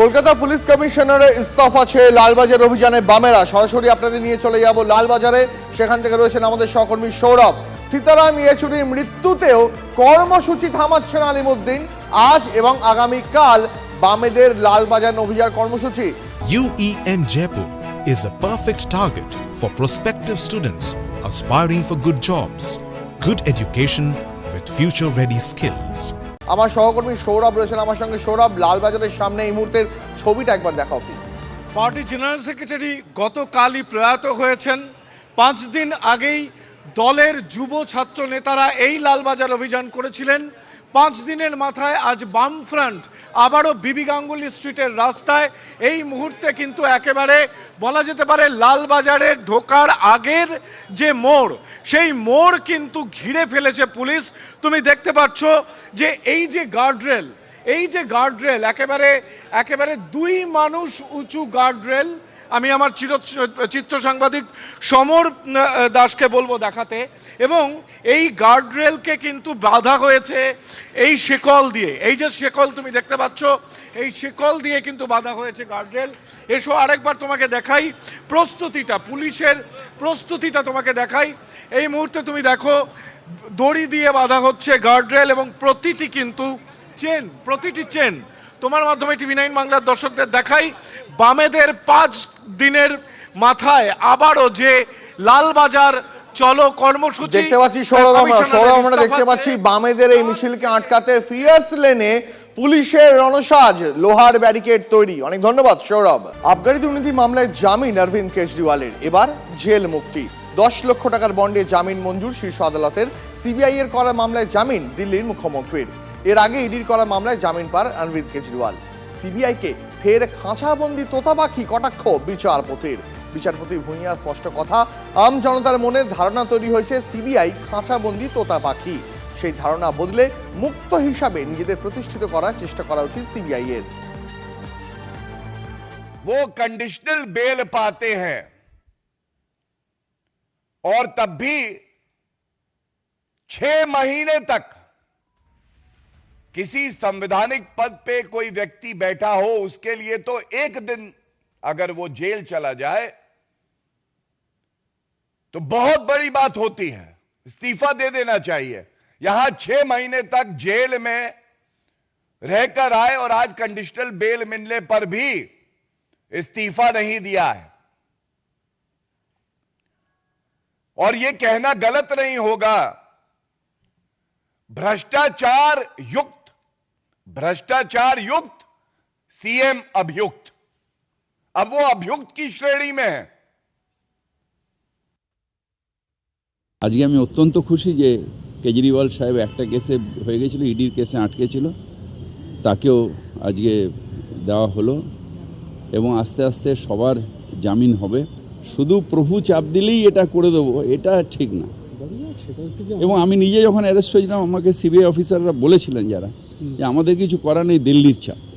Kolkata police কমিশনারের ইস্তফা ছেড়ে লালবাজার অভিযানে বামেরা। সরাসরি আপনাদের নিয়ে চলে যাব লালবাজারে। সেখান থেকে রয়েছেন আমাদের সহকর্মী সৌরভ। সীতারাম ইয়েচুরির মৃত্যুতেও কর্মসূচি থামাচ্ছেন আলিমুদ্দিন। আজ এবং আগামীকাল বামেদের লালবাজার অভিযান কর্মসূচি। UEM Jaipur is a perfect target for prospective students aspiring for good jobs, good education with future ready skills. আমার সহকর্মী সৌরভ রয়েছেন, আমার সঙ্গে সৌরভ লালবাজারের সামনে এই মুহূর্তের ছবিটা একবার দেখাও প্লিজ পার্টি জেনারেল সেক্রেটারি গতকালই প্রয়াত হয়েছেন। পাঁচ দিন আগেই দলের যুব ছাত্র নেতারা এই লালবাজার অভিযান করেছিলেন। পাঁচ দিনের মাথায় আজ বামফ্রন্ট, আবারও বিবি গাঙ্গুলি স্ট্রিটের রাস্তায়। এই মুহূর্তে কিন্তু একেবারে বলা যেতে পারে লালবাজারে ঢোকার আগের যে মোড়, সেই মোড় কিন্তু ঘিরে ফেলেছে পুলিশ। তুমি দেখতে পাচ্ছ যে এই যে গার্ডরেল এই যে গার্ডরেল একেবারে একেবারে দুই মানুষ উঁচু গার্ডরেল আমি আমার চির চিত্র সাংবাদিক সমর দাসকে বলব দেখাতে। এবং এই গার্ডরেলকে কিন্তু বাধা হয়েছে এই শেকল দিয়ে। এই যে শেকল তুমি দেখতে পাচ্ছ, এই শেকল দিয়ে কিন্তু বাধা হয়েছে গার্ডরেল এসো আরেকবার তোমাকে দেখাই প্রস্তুতিটা, পুলিশের প্রস্তুতিটা তোমাকে দেখাই। এই মুহূর্তে তুমি দেখো, দড়ি দিয়ে বাধা হচ্ছে গার্ডরেল এবং প্রতিটি কিন্তু চেন প্রতিটি চেন তোমার মাধ্যমে টিভি নাইন বাংলার দর্শকদের দেখাই। বামেদের পাঁচ দিনের মাথায় আবারও যে লালবাজার চলো কর্মসূচি দেখতে পাচ্ছি সৌরভ আমরা সৌরভ আমরা দেখতে পাচ্ছি বামেদের এই মিছিলকে আটকাতে ফিয়ার্স লেনে পুলিশের রণসাজ লোহার ব্যারিকেড তৈরি। অনেক ধন্যবাদ সৌরভ। আবগারি দুর্নীতি মামলায় জামিন অরবিন্দ কেজরিওয়ালের। এবার জেল মুক্তি। দশ লক্ষ টাকার বন্ডে জামিন মঞ্জুর শীর্ষ আদালতের। সিবিআই এর করা মামলায় জামিন দিল্লির মুখ্যমন্ত্রীর। এর আগে ইডির করা মামলায় জামিন পার অরবিন্দ কেজরিওয়াল সিবিআইকে ফের খাঁচাবন্দি তোতা পাখি কটাক্ষ বিচারপতির বিচারপতি ভূঁইয়া স্পষ্ট কথা আম জনতার মনে ধারণা তৈরি হয়েছে সিবিআই খাঁচাবন্দি তোতা পাখি সেই ধারণা বদলে মুক্ত হিসাবে নিজেদের প্রতিষ্ঠিত করার চেষ্টা করা উচিত সিবিআই এর वो कंडीशनल बेल पाते हैं और तब भी छह महीने तक किसी संवैधानिक पद पे कोई व्यक्ति बैठा हो, उसके लिए तो एक दिन अगर वो जेल चला जाए तो बहुत बड़ी बात होती है। इस्तीफा दे देना चाहिए। यहाँ छह महीने तक जेल में रहकर आए और आज कंडीशनल बेल मिलने पर भी इस्तीफा नहीं दिया है। और यह कहना गलत नहीं होगा। भ्रष्टाचार युक्त भ्रष्टाचार युक्त सीएम अभियुक्त अब वो अभियुक्त की श्रेणी में है আজকে আমি অত্যন্ত খুশি যে কেজরিওয়াল সাহেব একটা কেসে হয়ে গেছিল ইডির কেসে আটকে ছিল তাকেও আজকে দেওয়া হলো এবং আস্তে আস্তে সবার জামিন হবে শুধু প্রভু চাপ দিলেই এটা করে দেবো এটা ঠিক না এবং আমি নিজে যখন অ্যারেস্ট হয়েছিলাম আমাকে সিবিআই অফিসাররা বলেছিলেন যারা যে আমাদের কিছু করার নেই দিল্লির চাপ।